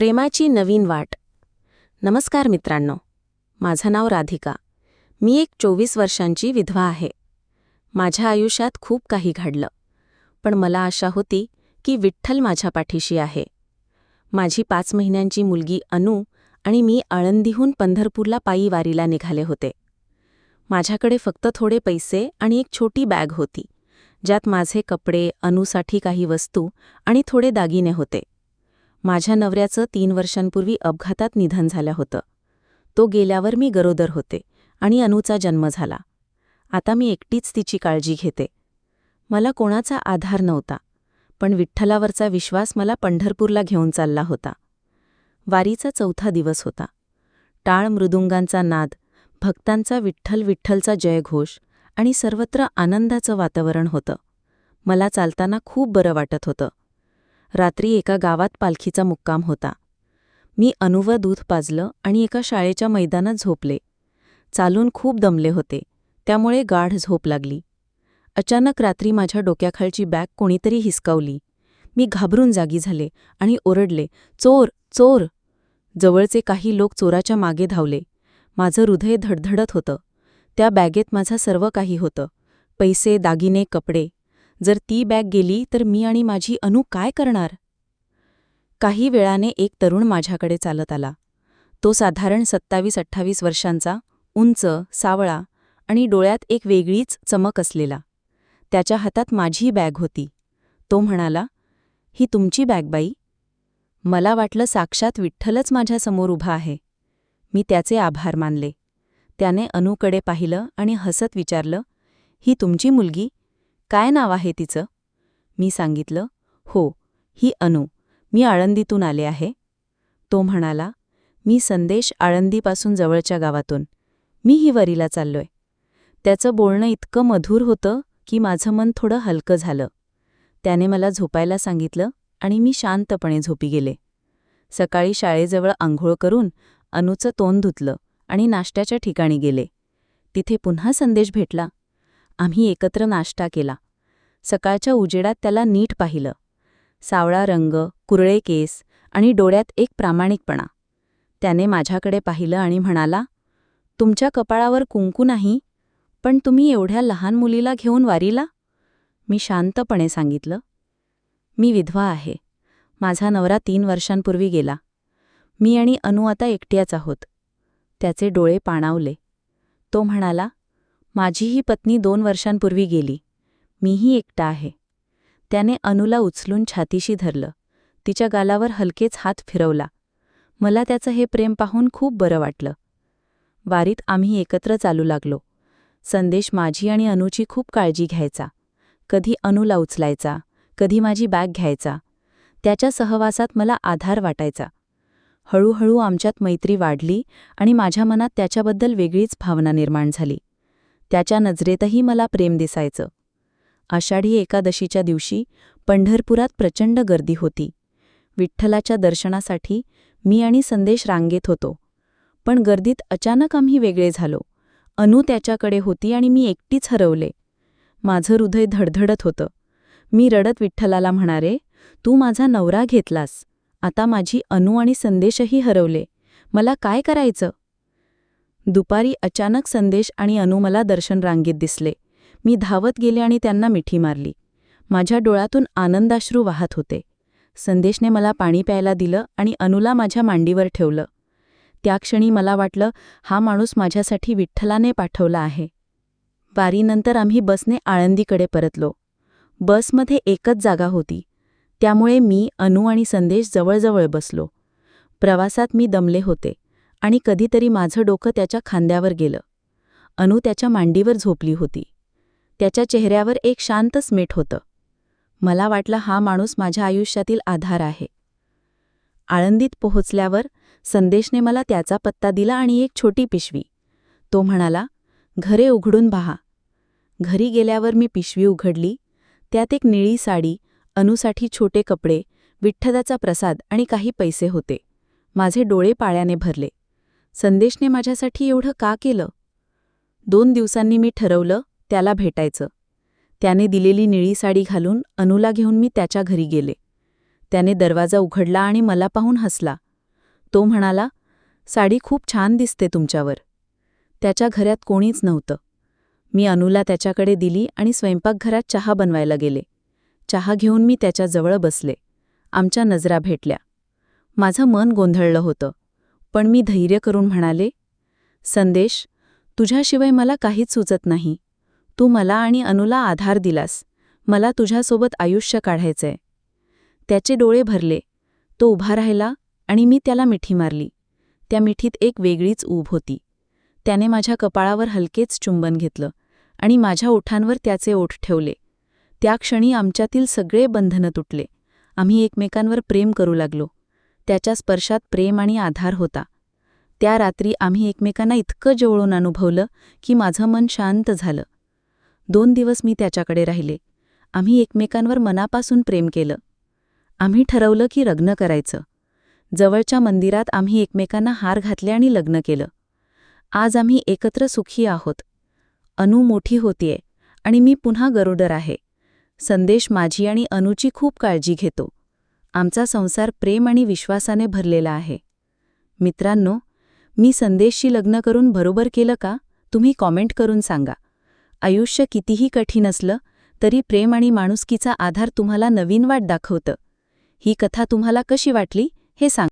प्रेमाची नवीन वाट. नमस्कार मित्रांनो माझं नाव राधिका. मी एक चोवीस वर्षांची विधवा आहे. माझ्या आयुष्यात खूप काही घडलं पण मला आशा होती की विठ्ठल माझ्या पाठीशी आहे. माझी पाच महिन्यांची मुलगी अनु आणि मी आळंदीहून पंढरपूरला पायी वारीला निघाले होते. माझ्याकडे फक्त थोडे पैसे आणि एक छोटी बॅग होती ज्यात माझे कपडे अनुसाठी काही वस्तू आणि थोडे दागिने होते. माझ्या नवऱ्याचं तीन वर्षांपूर्वी अपघातात निधन झालं होतं. तो गेल्यावर मी गरोदर होते आणि अनुचा जन्म झाला. आता मी एकटीच तिची काळजी घेते. मला कोणाचा आधार नव्हता पण विठ्ठलावरचा विश्वास मला पंढरपूरला घेऊन चालला होता. वारीचा चौथा दिवस होता. टाळ मृदुंगांचा नाद भक्तांचा विठ्ठल विठ्ठलचा जयघोष आणि सर्वत्र आनंदाचं वातावरण होतं. मला चालताना खूप बरं वाटत होतं. रात्री एका गावात पालखीचा मुक्काम होता. मी अनुव दूध पाजलं आणि एका शाळेच्या मैदानात झोपले. चालून खूप दमले होते. त्यामुळे गाढ झोप लागली. अचानक रात्री माझ्या डोक्याखालची बॅग कोणीतरी हिसकावली. मी घाबरून जागी झाले आणि ओरडले चोर चोर. जवळचे काही लोक चोराच्या मागे धावले. माझं हृदय धडधडत होतं. त्या बॅगेत माझं सर्व काही होतं. पैसे दागिने कपडे. जर ती बॅग गेली तर मी आणि माझी अनु काय करणार? काही वेळाने एक तरुण माझ्याकडे चालत आला. तो साधारण सत्तावीस अठ्ठावीस वर्षांचा उंच सावळा आणि डोळ्यात एक वेगळीच चमक असलेला. त्याच्या हातात माझी बॅग होती. तो म्हणाला ही तुमची बॅग बाई. मला वाटलं साक्षात विठ्ठलच माझ्यासमोर उभा आहे. मी त्याचे आभार मानले. त्याने अनुकडे पाहिलं आणि हसत विचारलं ही तुमची मुलगी? काय नाव आहे तिचं? मी सांगितलं हो ही अनु. मी आळंदीतून आले आहे. तो म्हणाला मी संदेश आळंदीपासून जवळच्या गावातून. मी ही वरीला चाललोय. त्याचं बोलणं इतकं मधुर होतं की माझं मन थोडं हलकं झालं. त्याने मला झोपायला सांगितलं आणि मी शांतपणे झोपी गेले. सकाळी शाळेजवळ आंघोळ करून अनुचं तोंड धुतलं आणि नाश्त्याच्या ठिकाणी गेले. तिथे पुन्हा संदेश भेटला. आम्ही एकत्र नाश्ता केला. सकाळच्या उजेडात त्याला नीट पाहिलं. सावळा रंग कुरळे केस आणि डोळ्यात एक प्रामाणिकपणा. त्याने माझ्याकडे पाहिलं आणि म्हणाला तुमच्या कपाळावर कुंकू नाही पण तुम्ही एवढ्या लहान मुलीला घेऊन वारीला? मी शांतपणे सांगितलं. मी विधवा आहे. माझा नवरा तीन वर्षांपूर्वी गेला. मी आणि अनु आता एकट्याच आहोत. त्याचे डोळे पाणावले. तो म्हणाला माझी ही पत्नी दोन वर्षांपूर्वी गेली. मीही एकटा आहे. त्याने अनुला उचलून छातीशी धरलं. तिच्या गालावर हलकेच हात फिरवला. मला त्याचं हे प्रेम पाहून खूप बरं वाटलं. वारीत आम्ही एकत्र चालू लागलो. संदेश माझी आणि अनुची खूप काळजी घ्यायचा. कधी अनुला उचलायचा कधी माझी बॅग घ्यायचा. त्याच्या सहवासात मला आधार वाटायचा. हळूहळू आमच्यात मैत्री वाढली आणि माझ्या मनात त्याच्याबद्दल वेगळीच भावना निर्माण झाली. त्याच्या नजरेतही मला प्रेम दिसायचं. आषाढी एकादशीच्या दिवशी पंढरपुरात प्रचंड गर्दी होती. विठ्ठलाच्या दर्शनासाठी मी आणि संदेश रांगेत होतो. पण गर्दीत अचानक आम्ही वेगळे झालो. अनु त्याच्याकडे होती आणि मी एकटीच हरवले. माझं हृदय धडधडत होतं. मी रडत विठ्ठलाला म्हणारे तू माझा नवरा घेतलास. आता माझी अनु आणि संदेशही हरवले. मला काय करायचं? दुपारी अचानक संदेश आणि अनु मला दर्शन रांगेत दिसले. मी धावत गेले आणि त्यांना मिठी मारली. माझ्या डोळ्यातून आनंदाश्रू वाहत होते. संदेशने मला पाणी प्यायला दिलं आणि अनुला माझ्या मांडीवर ठेवलं. त्या क्षणी मला वाटलं हा माणूस माझ्यासाठी विठ्ठलाने पाठवला आहे. वारीनंतर आम्ही बसने आळंदीकडे परतलो. बसमध्ये एकच जागा होती. त्यामुळे मी अनु आणि संदेश जवळजवळ बसलो. प्रवासात मी दमले होते आणि कधीतरी माझं डोकं त्याच्या खांद्यावर गेलं. अनु त्याच्या मांडीवर झोपली होती. त्याच्या चेहऱ्यावर एक शांत स्मिट होतं. मला वाटलं हा माणूस माझ्या आयुष्यातील आधार आहे. आळंदीत पोहोचल्यावर संदेशने मला त्याचा पत्ता दिला आणि एक छोटी पिशवी. तो म्हणाला घरे उघडून पहा. घरी गेल्यावर मी पिशवी उघडली. त्यात एक निळी साडी अनुसाठी छोटे कपडे विठ्ठदाचा प्रसाद आणि काही पैसे होते. माझे डोळे पाळ्याने भरले. संदेशने माझ्यासाठी एवढं का केलं? दोन दिवसांनी मी ठरवलं त्याला भेटायचं. त्याने दिलेली निळी साडी घालून अनुला घेऊन मी त्याच्या घरी गेले. त्याने दरवाजा उघडला आणि मला पाहून हसला. तो म्हणाला साडी खूप छान दिसते तुमच्यावर. त्याच्या घरात कोणीच नव्हतं. मी अनुला त्याच्याकडे दिली आणि स्वयंपाकघरात चहा बनवायला गेले. चहा घेऊन मी त्याच्याजवळ बसले. आमच्या नजरा भेटल्या. माझं मन गोंधळलं होतं. पण मी धैर्य करून म्हणाले संदेश तुझ्याशिवाय मला काहीच सुचत नाही. तू मला आणि अनुला आधार दिलास. मला तुझ्यासोबत आयुष्य काढायचंय. त्याचे डोळे भरले. तो उभा राहिला आणि मी त्याला मिठी मारली. त्या मिठीत एक वेगळीच ऊब होती. त्याने माझ्या कपाळावर हलकेच चुंबन घेतलं आणि माझ्या ओठांवर त्याचे ओठ ठेवले. त्या क्षणी आमच्यातील सगळे बंधनं तुटले. आम्ही एकमेकांवर प्रेम करू लागलो. त्याच्या स्पर्शात प्रेम आणि आधार होता. त्या रात्री आम्ही एकमेकांना इतकं जवळून अनुभवलं की माझं मन शांत झालं. दोन दिवस मी त्याच्याकडे राहिले. आम्ही एकमेकांवर मनापासून प्रेम केलं. आम्ही ठरवलं की लग्न करायचं. जवळच्या मंदिरात आम्ही एकमेकांना हार घातले आणि लग्न केलं. आज आम्ही एकत्र सुखी आहोत. अनु मोठी होतीये आणि मी पुन्हा गरोडर आहे. संदेश माझी आणि अनुची खूप काळजी घेतो. आमचा संसार प्रेम आणि विश्वासाने भरलेला आहे. मित्रांनो मी संदेशशी लग्न करून बरोबर केलं का? तुम्ही कॉमेंट करून सांगा. आयुष्य कितीही कठीण असलं तरी प्रेम आणि माणुसकीचा आधार तुम्हाला नवीन वाट दाखवतं. ही कथा तुम्हाला कशी वाटली हे सांग.